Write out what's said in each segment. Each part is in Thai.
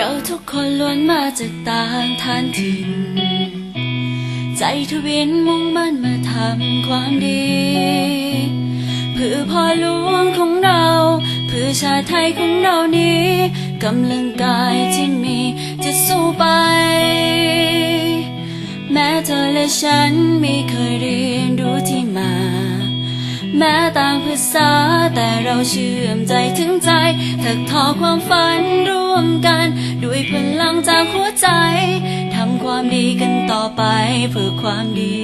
ราทุกคนล้วนมาจากต่างฐานถิ่น ใจทวินมุ่งมั่นมาทำความดี เพื่อพ่อหลวงของเรา เพื่อชาติไทยของเรานี้กำลังกายที่มีจะสู้ไป แม้เธอและฉันไม่เคยเรียนรู้ที่มา แม้ต่างภาษาแต่เราเชื่อมใจถึงใจถักทอความฝันร่วมกัน กันต่อไปเพื่อความดี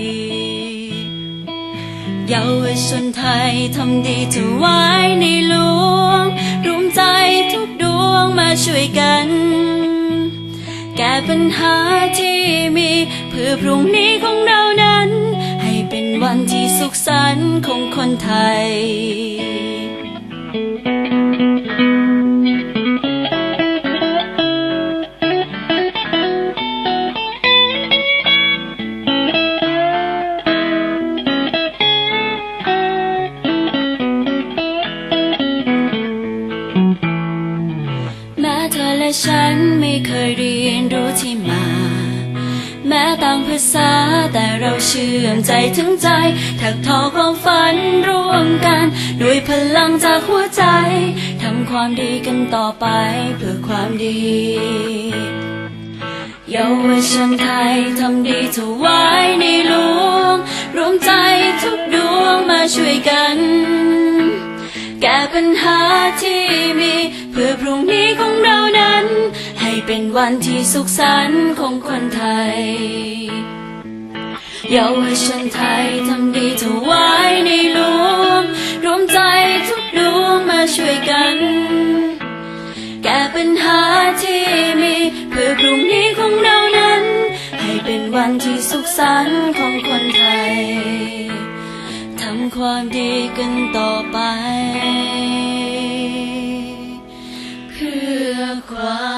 เยาวชนไทยทำดีถวายในหลวงรวมใจทุกดวงมาช่วยกัน แก้ปัญหาที่มี เพื่อพรุ่งนี้ของเรานั้น ให้เป็นวันที่สุขสันต์ของคนไทย เคยเรียนรู้ที่มา แม้ต่างภาษาแต่เราเชื่อมใจถึงใจถักทอความฝันร่วมกัน ด้วยพลังจากหัวใจ ทำความดีกันต่อไปเพื่อความดีเยาวชนไทยทำดีถวายในหลวงรวมใจทุกดวงมาช่วยกัน แก้ปัญหาที่มี วันที่สุขสันต์ของคนไทย เยาวชนไทยทำดีถวายในหลวงรวมใจทุกดวงมาช่วยกัน แก้ปัญหาที่มีเพื่อพรุ่งนี้ของเรานั้น ให้เป็นวันที่สุขสันต์ของคนไทย ทำความดีกันต่อไป เพื่อความ